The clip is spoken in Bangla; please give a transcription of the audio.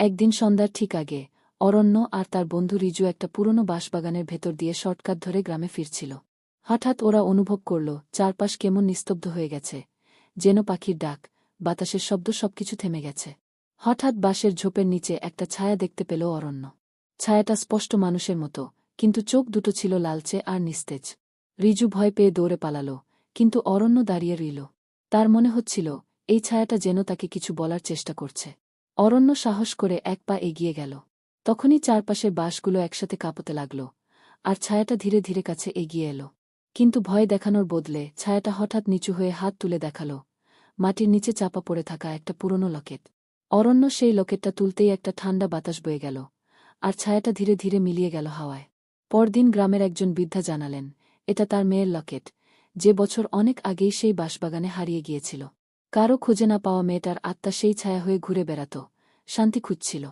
একদিন সন্ধ্যার ঠিক আগে, অরণ্য আর তার বন্ধু রিজু একটা পুরনো বাঁশবাগানের ভেতর দিয়ে শর্টকাট ধরে গ্রামে ফিরছিল। হঠাৎ ওরা অনুভব করল, চারপাশ কেমন নিস্তব্ধ হয়ে গেছে, যেন পাখির ডাক, বাতাসের শব্দ সবকিছু থেমে গেছে। হঠাৎ বাঁশের ঝোপের নিচে একটা ছায়া দেখতে পেল অরণ্য। ছায়াটা স্পষ্ট মানুষের মতো, কিন্তু চোখ দুটো ছিল লালচে আর নিস্তেজ। রিজু ভয় পেয়ে দৌড়ে পালাল, কিন্তু অরণ্য দাঁড়িয়ে রইল। তার মনে হচ্ছিল, এই ছায়াটা যেন তাকে কিছু বলার চেষ্টা করছে। অরণ্য সাহস করে এক পা এগিয়ে গেল। তখনই চারপাশের বাঁশগুলো একসাথে কাঁপতে লাগল, আর ছায়াটা ধীরে ধীরে কাছে এগিয়ে এলো। কিন্তু ভয় দেখানোর বদলে ছায়াটা হঠাৎ নিচু হয়ে হাত তুলে দেখাল, মাটির নিচে চাপা পড়ে থাকা একটা পুরনো লকেট। অরণ্য সেই লকেটটা তুলতেই একটা ঠান্ডা বাতাস বয়ে গেল, আর ছায়াটা ধীরে ধীরে মিলিয়ে গেল হাওয়ায়। পরদিন গ্রামের একজন বৃদ্ধা জানালেন, এটা তার মেয়ের লকেট, যে বছর অনেক আগেই সেই বাঁশবাগানে হারিয়ে গিয়েছিল। কারও খুঁজে না পাওয়া মেয়েটার আত্মা সেই ছায়া হয়ে ঘুরে বেড়াত। শান্তি খুঁজছিল।